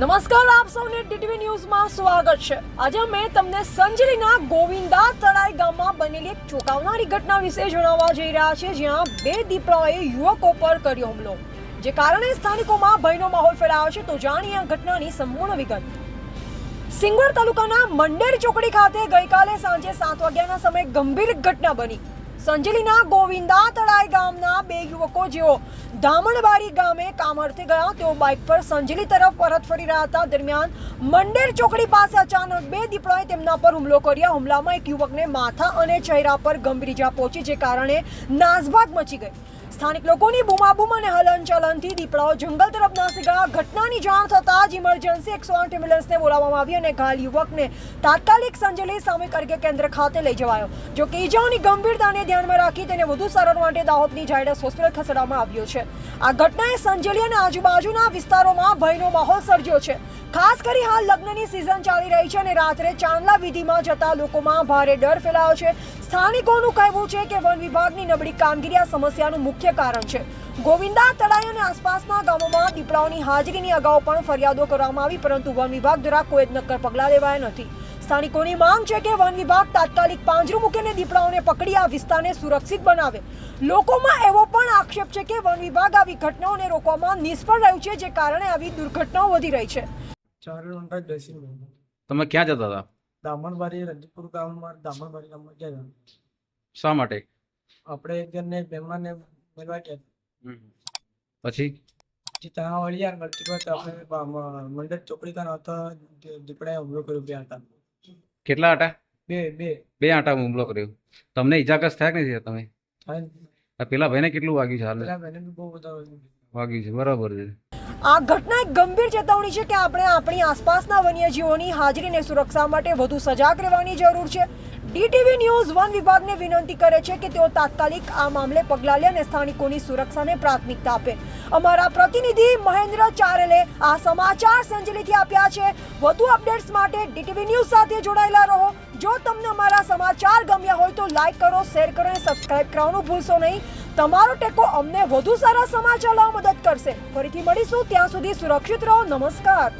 નમસ્કાર, આપ સૌને ટીટીવી ન્યૂઝમાં સ્વાગત છે. આજે અમે તમને સંજલીના ગોવિંદા તળાઈ ગામમાં બનેલી એક ચોંકાવનારી ઘટના વિશે જણાવવા જઈ રહ્યા છે જ્યાં બે દીપડાઓએ યુવકો પર કર્યો હુમલો. જે કારણે સ્થાનિકોમાં ભયનો માહોલ ફેલાયો છે, તો જાણીએ આ ઘટનાની સંપૂર્ણ વિગત. સિંગવડ તાલુકાના મંડેર ચોકડી ખાતે ગઈકાલે સાંજે સાત વાગ્યાના સમયે ગંભીર ઘટના બની. સંજલીના ગોવિંદા તળાઈ ગામના બે યુવકો જેઓ ધામણબારી ગામે કામ ગયા, તેઓ બાઇક પર સંજલી તરફ પરત ફરી રહ્યા હતા. દરમિયાન મંડેર ચોકડી પાસે અચાનક બે દીપડાએ તેમના પર હુમલો કર્યા. હુમલામાં એક યુવકને માથા અને ચહેરા પર ગંભીર ઇજા પહોંચી, જે કારણે નાસભાગ મચી ગઈ. સ્થાનિક લોકોની બૂમાબૂમ અને હલનચલનથી દીપડાઓ જંગલ તરફ નાસી ગયા. ઘટનાની જાણ થતાં જ ઇમરજન્સી એકસો આઠ એમ્બ્યુલન્સને બોલાવવામાં આવી અને ઘાયલ યુવકને તાત્કાલિક સંજલી સામૂહિક આરોગ્ય કેન્દ્ર ખાતે લઈ જવાયો. જો કે ઇજાઓની ગંભીરતાને ધ્યાનમાં રાખી તેને વધુ સારવાર માટે દાહોદની ઝાયડસ હોસ્પિટલ ખસેડવામાં આવ્યો છે. આ ઘટનાએ સંજલી અને આજુબાજુના વિસ્તારોમાં ભયનો માહોલ સર્જ્યો છે. ખાસ કરી હાલ લગ્નની સિઝન ચાલી રહી છે અને રાત્રે ચાંદલા વિધિમાં જતા લોકોમાં ભારે ડર ફેલાયો છે. સ્થાનિકોનું કહેવું છે કે વન વિભાગની નબળી કામગીરી આ સમસ્યાનું મુખ્ય કારણ છે. ગોવિંદા તળાઈ અને આસપાસના ગામોમાં દીપડાઓની હાજરીની અગાઉ પણ ફરિયાદો કરવામાં આવી પરંતુ વન વિભાગ દ્વારા કોઈ જ નક્કર પગલાં લેવાયા નથી. સ્થાનિકોની માંગ છે કે વન વિભાગ તાત્કાલિક પાંજરું મૂકીને દીપડાઓને પકડી આ વિસ્તારને સુરક્ષિત બનાવે. લોકોમાં એવો પણ આક્ષેપ છે કે વન વિભાગ આવી ઘટનાઓને રોકવામાં નિષ્ફળ રહ્યું છે જે કારણે આવી દુર્ઘટનાઓ વધી રહી છે. તમે ક્યાં જતા હતા? દામણબારી રજપુર ગામમાં દામણવાડી ગામમાં ગયા હતા. શા માટે? આપણે એક જણને મહેમાનને મળવા ગયા પછી? પછી ત્યાં વળી યાર મળતી વખત આપણે મંડળ ચોકડી કાન હતા દીપડાએ હુમલો કર્યો બે આટા. કેટલા આટા? બે બે. બે આટા હુમલો કર્યો. તમને ઈજાગ્રસ્ત થયા કે થયા તમે? પેલા ભાઈને કેટલું વાગ્યું છે હાલ? પેલા બી બહુ બધા વાગ્યું છે બરાબર છે. આ ઘટના એક ગંભીર ચેતવણી છે કે આપણે આપણી આસપાસના વન્યજીવોની હાજરીને સુરક્ષા માટે વધુ સજાગ રહેવાની જરૂર છે. ડીટીવી ન્યૂઝ વન વિભાગને વિનંતી કરે છે કે તેઓ તાત્કાલિક આ મામલે પગલાં લે અને સ્થાનિકોની સુરક્ષાને પ્રાથમિકતા આપે. અમારા પ્રતિનિધિ મહેન્દ્ર ચારેલે આ સમાચાર સંજલીથી આપ્યા છે. વધુ અપડેટ્સ માટે ડીટીવી ન્યૂઝ સાથે જોડાયેલા રહો. જો તમને અમારા સમાચાર ગમ્યા હોય તો લાઈક કરો, શેર કરો અને સબસ્ક્રાઇબ કરવાનું ભૂલશો નહીં. તમારો ટેકો અમને વધુ સારા સમાચાર લાવવા મદદ કરશે. ફરીથી મળીશું, ત્યાં સુધી સુરક્ષિત રહો, નમસ્કાર.